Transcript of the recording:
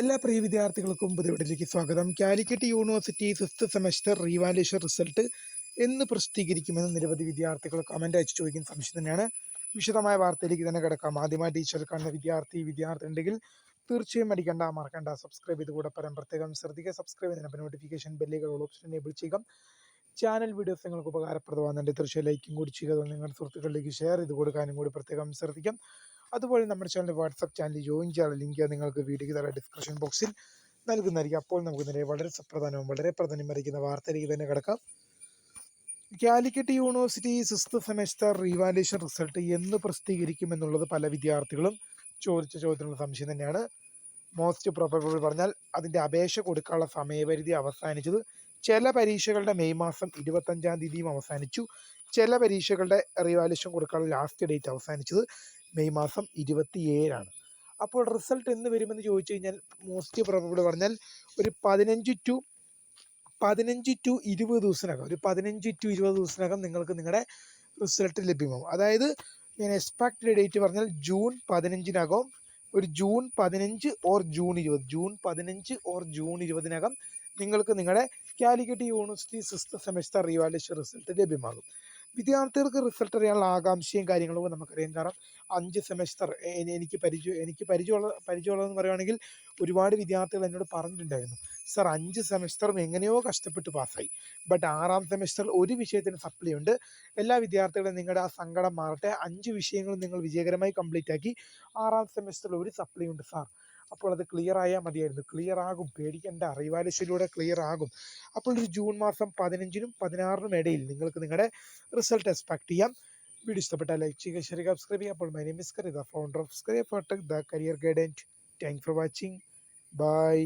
എല്ലാ പ്രിയ വിദ്യാർത്ഥികൾക്കും പുതിയവിടത്തിലേക്ക് സ്വാഗതം. Calicut university fifth semester revaluation result എന്ന് പ്രസിദ്ധീകരിക്കുമെന്ന് നിരവധി വിദ്യാർത്ഥികൾ കമന്റ് അയച്ച് ചോദിക്കുന്ന സംശയം തന്നെയാണ്. വിശദമായ വാർത്തയിലേക്ക് തന്നെ കിടക്കാം. ആദ്യമായി ടീച്ചർ കാണുന്ന വിദ്യാർത്ഥി വിദ്യാർത്ഥി ഉണ്ടെങ്കിൽ തീർച്ചയായും അടിക്കണ്ട മറക്കണ്ട. സബ്സ്ക്രൈബ് ചെയ്ത് കൂടെ പരം പ്രത്യേകം ശ്രദ്ധിക്കുക. സബ്സ്ക്രൈബ് ചെയ്യുന്നതിന് നോട്ടിഫിക്കേഷൻ ബെല്ലുകൾ ഓപ്ഷൻ എനേബിൾ ചെയ്യുക. ചാനൽ വീഡിയോസ് നിങ്ങൾക്ക് ഉപകാരപ്രദമാകുന്നുണ്ട്. തീർച്ചയായും ലൈക്കും കൂടി ചെയ്യുക. നിങ്ങളുടെ സുഹൃത്തുക്കളിലേക്ക് ഷെയർ ചെയ്ത് കൊടുക്കാനും കൂടി പ്രത്യേകം ശ്രദ്ധിക്കാം. അതുപോലെ നമ്മുടെ ചാനൽ വാട്സപ്പ് ചാനൽ ജോയിൻ ചെയ്യാനുള്ള ലിങ്ക് നിങ്ങൾക്ക് വീഡിയോയ്ക്ക് താഴെ ഡിസ്ക്രിപ്ഷൻ ബോക്സിൽ നൽകുന്നതായിരിക്കും. അപ്പോൾ നമുക്ക് നേരെ വളരെ സുപ്രധാനവും വളരെ പ്രാധാന്യമറിയിക്കുന്ന വാർത്തയിലേക്ക് തന്നെ കിടക്കാം. Calicut university sixth semester revaluation result എന്ന് പ്രസിദ്ധീകരിക്കുമെന്നുള്ളത് പല വിദ്യാർത്ഥികളും ചോദിച്ച ചോദ്യത്തിനുള്ള സംശയം തന്നെയാണ്. മോസ്റ്റ് പ്രോബബിൾ പറഞ്ഞാൽ അതിന്റെ അപേക്ഷ കൊടുക്കാനുള്ള സമയപരിധി അവസാനിച്ചത് ചില പരീക്ഷകളുടെ മെയ് മാസം ഇരുപത്തഞ്ചാം തീയതിയും അവസാനിച്ചു. ചില പരീക്ഷകളുടെ റീവാലേഷൻ കൊടുക്കാനുള്ള ലാസ്റ്റ് ഡേറ്റ് അവസാനിച്ചത് മെയ് മാസം ഇരുപത്തിയേഴാണ്. അപ്പോൾ റിസൾട്ട് എന്ന് വരുമെന്ന് ചോദിച്ചു കഴിഞ്ഞാൽ മോസ്റ്റ് പ്രോബബിൾ പറഞ്ഞാൽ ഒരു പതിനഞ്ച് ടു പതിനഞ്ച് ടു ഇരുപത് ദിവസത്തിനകം ഒരു പതിനഞ്ച് ടു ഇരുപത് ദിവസത്തിനകം നിങ്ങൾക്ക് നിങ്ങളുടെ റിസൾട്ട് ലഭ്യമാകും അതായത് ഞാൻ എക്സ്പെക്റ്റഡ് ഡേറ്റ് പറഞ്ഞാൽ ജൂൺ പതിനഞ്ചിനകം ഒരു ജൂൺ പതിനഞ്ച് ഓർ ജൂൺ ഇരുപത് ജൂൺ പതിനഞ്ച് ഓർ ജൂൺ ഇരുപതിനകം നിങ്ങൾക്ക് നിങ്ങളുടെ Calicut university sixth semester revaluation result ലഭ്യമാകും. വിദ്യാർത്ഥികൾക്ക് റിസൾട്ട് അറിയാനുള്ള ആകാംക്ഷയും കാര്യങ്ങളും നമുക്കറിയാം. കാരണം അഞ്ച് സെമസ്റ്റർ എനിക്ക് പരിചയം എനിക്ക് പരിചയമുള്ള പരിചയമുള്ളതെന്ന് പറയുകയാണെങ്കിൽ ഒരുപാട് വിദ്യാർത്ഥികൾ എന്നോട് പറഞ്ഞിട്ടുണ്ടായിരുന്നു. സർ അഞ്ച് സെമസ്റ്ററും എങ്ങനെയോ കഷ്ടപ്പെട്ട് പാസ്സായി ബട്ട് ആറാം സെമസ്റ്ററിൽ ഒരു വിഷയത്തിന് സപ്ലൈ ഉണ്ട്. എല്ലാ വിദ്യാർത്ഥികളും നിങ്ങളുടെ ആ സങ്കടം മാറട്ടെ. അഞ്ച് വിഷയങ്ങളും നിങ്ങൾ വിജയകരമായി കംപ്ലീറ്റ് ആക്കി ആറാം സെമസ്റ്ററിൽ ഒരു സപ്ലൈ ഉണ്ട് സാർ അപ്പോൾ അത് ക്ലിയർ ആയാൽ മതിയായിരുന്നു. ക്ലിയർ ആകും. പേടിക്കേണ്ട. അറിവാലിശയിലൂടെ ക്ലിയർ ആകും. അപ്പോൾ ഒരു ജൂൺ മാസം പതിനഞ്ചിനും പതിനാറിനും ഇടയിൽ നിങ്ങൾക്ക് നിങ്ങളുടെ റിസൾട്ട് എക്സ്പെക്ട് ചെയ്യാം. വീഡിയോ ഇഷ്ടപ്പെട്ടാൽ ലൈക്ക് ചെയ്യുക ഷെയർ സബ്സ്ക്രൈബ് ചെയ്യുക. അപ്പോൾ my name കറിത founder of scribe the career guidance thank for watching bye